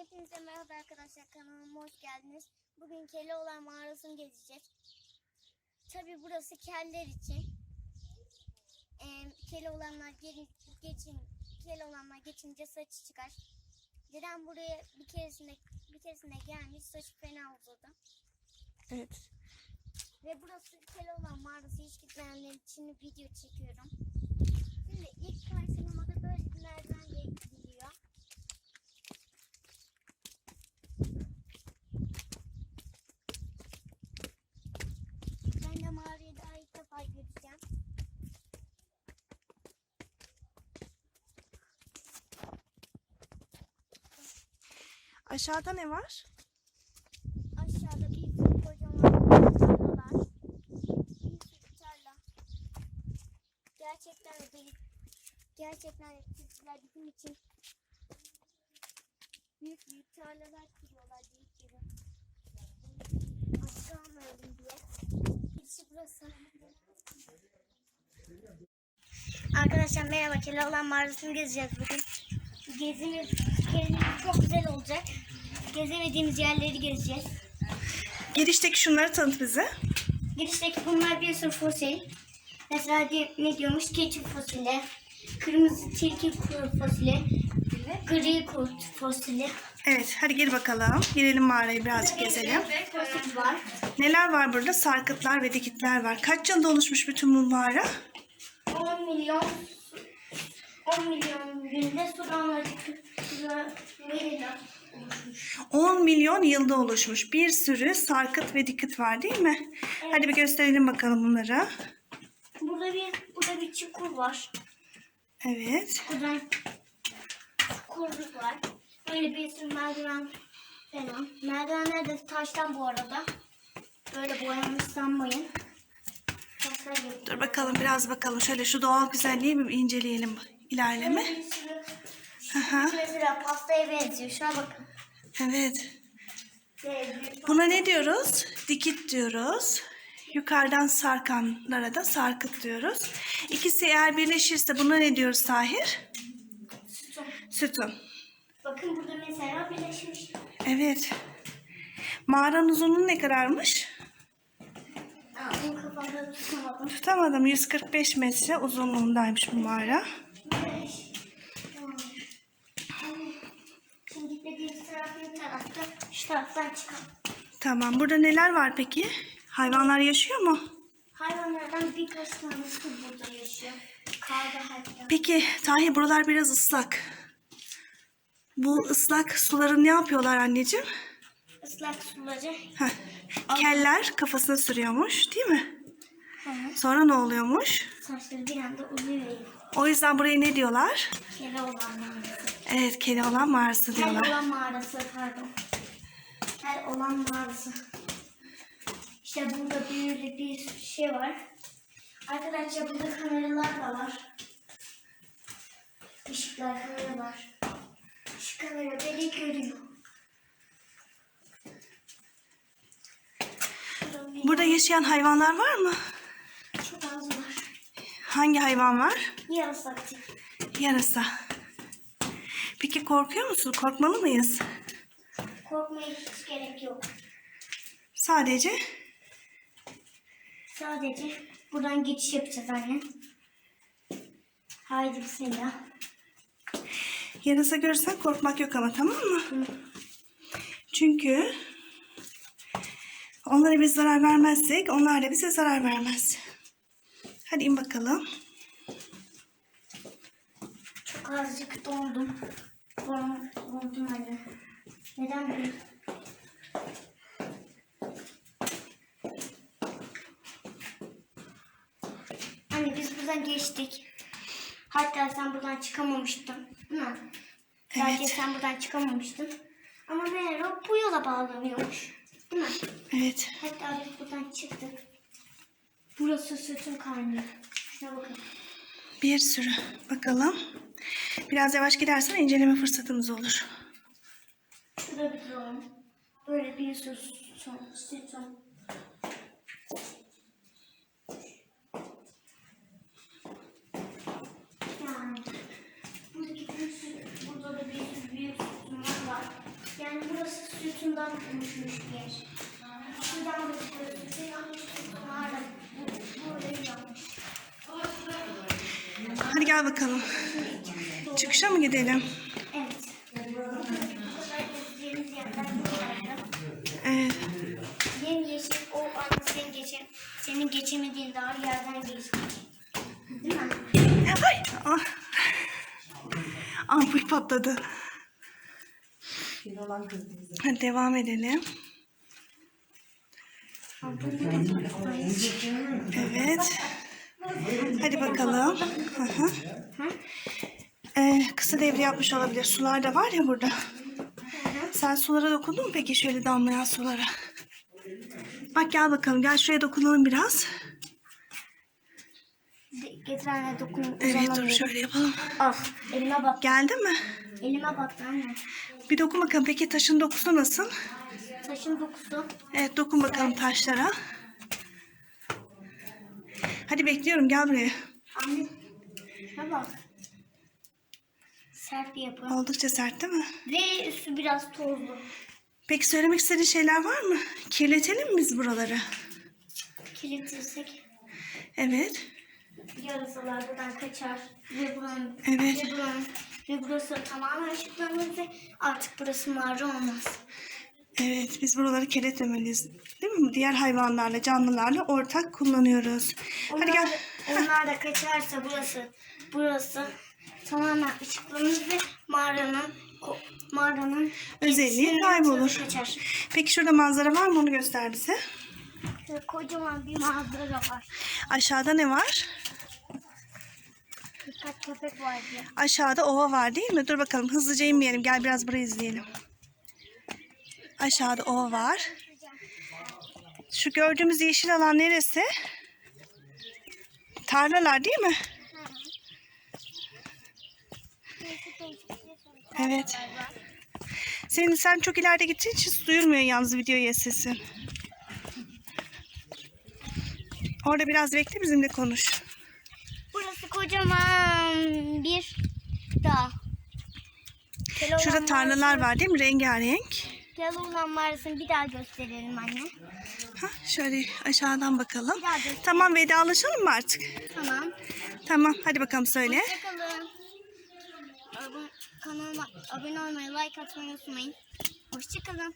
Hepinize merhaba arkadaşlar kanalıma hoş geldiniz. Bugün Keloğlan mağarasını gezeceğiz. Tabi burası keller için. Ee, Keloğlanlar gelin, geçin, Keloğlanlar geçince saçı çıkar. Dedem buraya bir keresinde bir keresinde gelmiş saçı fena uzadı. Evet. Ve burası Keloğlan mağarası hiç gitmeyenler için video çekiyorum. Şimdi ilk karşılamada böyle bir merdivenle gidiliyor. Ben de mağarayı daha ilk defa göreceğim. Aşağıda ne var? Aşağıda bir kocaman tarlalar. Bir sürü tarla. Gerçekten de gerçekten çiftçiler bizim için büyük büyük tarlalar kuruyorlar büyük gibi. Aşağı almayalım diye. Girişi burası. Arkadaşlar merhaba Keloğlan mağarasını gezeceğiz bugün. Gezimiz, gezimiz çok güzel olacak. Gezemediğimiz yerleri gezeceğiz. Girişteki şunları tanıt bize. Girişteki bunlar bir sürü fosil. Mesela ne diyormuş? Keçi fosili, kırmızı tilki fosili, gri kurt fosili. Evet hadi gir bakalım. Girelim mağarayı birazcık gezelim. Fosil var. Neler var burada? Sarkıtlar ve dikitler var. Kaç yılda oluşmuş bütün bu mağara? 10 milyon 10 milyon günde su damlacıklarıyla oluşmuş. 10 milyon yılda oluşmuş. Bir sürü sarkıt ve dikit var değil mi? Hadi bir gösterelim bakalım bunları. Burada bir burada bir çukur var. Evet. Buradan çukurluk var. Böyle bir sürü merdiven falan. Merdivenler de taştan bu arada. Böyle boyanmış sanmayın. Dur bakalım biraz bakalım. Şöyle şu doğal güzelliği bir inceleyelim ilerleme. Böyle bir sürü Aha. mesela pastaya benziyor. Şuna bakın. Evet. Buna ne diyoruz? Dikit diyoruz. Yukarıdan sarkanlara da sarkıt diyoruz. İkisi eğer birleşirse buna ne diyoruz Tahir? sütun. Sütun. Bakın burada mesela birleşmiş. Evet. Mağaranın uzunluğu ne kadarmış? Aa, bunu kafamda tutamadım. Tutamadım. 145 metre uzunluğundaymış bu mağara. Beş. Tamam. Şimdi tarafta? Şu taraftan çıkalım. Tamam. Burada neler var peki? Hayvanlar yaşıyor mu? Hayvanlardan birkaç tanesi burada yaşıyor. Karda hatta. Peki Tahir buralar biraz ıslak. Bu ıslak suları ne yapıyorlar anneciğim? Islak suları. Heh. Keller kafasına sürüyormuş değil mi? Hı hı. Sonra ne oluyormuş? Saçları bir anda uzuyor. O yüzden buraya ne diyorlar? Kere olan mağarası. Evet, kedi olan mağarası diyorlar. olan mağarası pardon. Tel olan mağarası. İşte burada böyle bir şey var. Arkadaşlar burada kameralar da var. Işıklar, kameralar. Şu kamera beni görüyor. Burada yaşayan hayvanlar var mı? Çok az var. Hangi hayvan var? Aktif. Yarasa. Peki korkuyor musun? Korkmalı mıyız? Korkmaya hiç gerek yok. Sadece Sadece buradan geçiş yapacağız anne. Haydi bismillah. yarasa görürsen korkmak yok ama tamam mı? Çünkü onlara biz zarar vermezsek onlar da bize zarar vermez. Hadi in bakalım. Çok azıcık dondum. Don, dondum anne. Neden böyle? Anne biz buradan geçtik. Hatta sen buradan çıkamamıştın. Değil mi? Evet. sen buradan çıkamamıştın. Ama meğer o bu yola bağlanıyormuş. Değil mi? Evet. Hatta biz buradan çıktık. Burası sütun kaynıyor. Şuna bakın. Bir sürü. Bakalım. Biraz yavaş gidersen inceleme fırsatımız olur. Şurada bir duralım. Böyle bir sürü sütun. sütun. Yani burası sütundan oluşmuş bir yer. Şuradan bakıyoruz. Şuradan sütun mağara. Bu- Burayı yapmış. Hadi gel bakalım. Çıkışa mı gidelim? Evet. Evet. Yemyeşil o anda senin, geçe, senin geçemediğin dar yerden geçtik. Değil mi? Ay! Ah. Ampul patladı. Hadi devam edelim. Evet. Hadi bakalım. Ee, kısa devre yapmış olabilir. Sular da var ya burada. Sen sulara dokundun mu peki şöyle damlayan sulara? Bak gel bakalım. Gel şuraya dokunalım biraz. Getir anne dokun. Evet dur şöyle yapalım. Al elime bak. Geldi mi? Elime bak anne. Bir dokun bakalım. Peki taşın dokusu nasıl? Taşın dokusu. Evet dokun bakalım taşlara. Hadi bekliyorum gel buraya. Anne. Şuna bak. Sert bir yapı. Oldukça sert değil mi? Ve üstü biraz tozlu. Peki söylemek istediğin şeyler var mı? Kirletelim mi biz buraları? Kilitlirsek Evet. yarasalar buradan kaçar. Ve buranın, Evet. ve buranın, ve burası tamamen ışıklanır ve artık burası mağara olmaz. Evet biz buraları kirletmemeliyiz. Değil mi? Diğer hayvanlarla, canlılarla ortak kullanıyoruz. Hadi Onlar, gel. da- onlar da kaçarsa burası burası tamamen ışıklanır ve mağaranın mağaranın Özelliği kaybolur. Kaçar. Peki şurada manzara var mı? Onu göster bize. Şöyle kocaman bir manzara var. Aşağıda ne var? Birkaç köpek var diye. Aşağıda ova var değil mi? Dur bakalım hızlıca inmeyelim. Gel biraz burayı izleyelim. Aşağıda ova var. Şu gördüğümüz yeşil alan neresi? Tarlalar değil mi? Evet. Senin sen çok ileride gittiğin için duyulmuyor yalnız videoya sesin. Orada biraz bekle bizimle konuş. Burası kocaman bir dağ. Şurada tarlalar var değil mi? Rengarenk. Keloğlan mağarasını bir daha gösterelim anne. Ha, şöyle aşağıdan bakalım. Bir daha göster. Tamam vedalaşalım mı artık? Tamam. Tamam hadi bakalım söyle. Hoşçakalın. Kanalıma abone olmayı, like atmayı unutmayın. Hoşçakalın.